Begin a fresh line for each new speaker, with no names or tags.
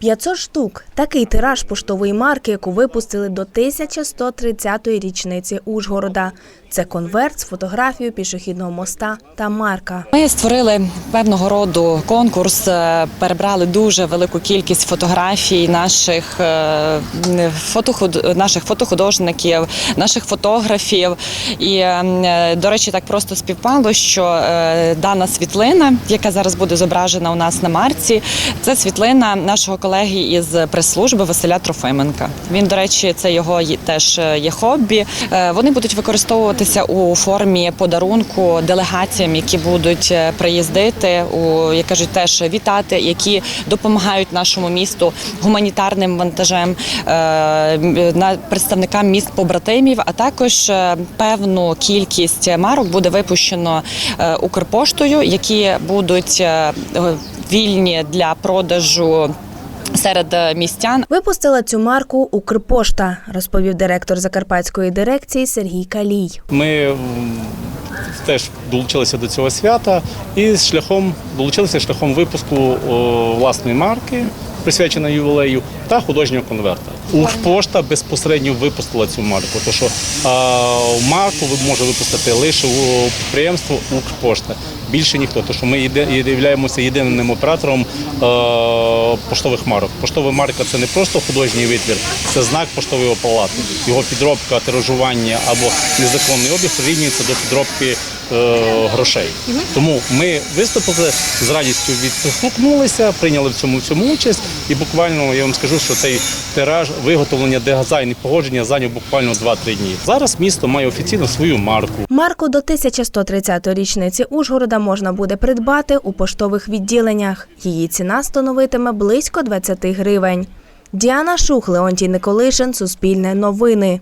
500 штук. Такий тираж поштової марки, яку випустили до 1130-ї річниці Ужгорода. Це конверт з фотографією пішохідного моста та марка.
Ми створили певного роду конкурс, е, перебрали дуже велику кількість фотографій наших е, фотохуд... наших фотохудожників, наших фотографів. І е, до речі, так просто співпало, що дана світлина, яка зараз буде зображена у нас на марці, це світлина нашого колеги із прес-служби Василя Трофименка. Він, до речі, це його теж е, є хобі. Е, Вони будуть використовуватися у формі подарунку делегаціям, які будуть е, приїздити, у як кажуть, теж вітати, які допомагають нашому місту гуманітарним вантажем, на представникам міст побратимів, а також певну кількість марок буде випущено Укрпоштою, які будуть вільні для продажу. Серед е, містян
Випустила цю марку Укрпошта, розповів директор Закарпатської дирекції Сергій Калій.
Ми теж долучилися до цього свята і з шляхом долучилися шляхом випуску власної марки, присвяченої ювілею, та художнього конверта. Укрпошта безпосередньо випустила цю марку, тому що марку може випустити лише у підприємство Укрпошта. Більше ніхто, тому що ми являємося єдиним оператором поштових марок. Поштова марка це не просто художній витвір, це знак поштового палату. Його підробка, тиражування або незаконний обіг прирівнюється до підробки е, грошей. Тому ми виступили з радістю відгукнулися, прийняли в цьому в цьому участь, і буквально я вам скажу, що цей тираж виготовлення дизайн і погодження зайняв буквально 2-3 дні. Зараз місто має офіційно свою марку.
Марку до 1130-ї річниці Ужгорода можна буде придбати у поштових відділеннях. Її ціна становитиме близько 20 гривень. Діана Шух, Леонтій Николишин, Суспільне новини.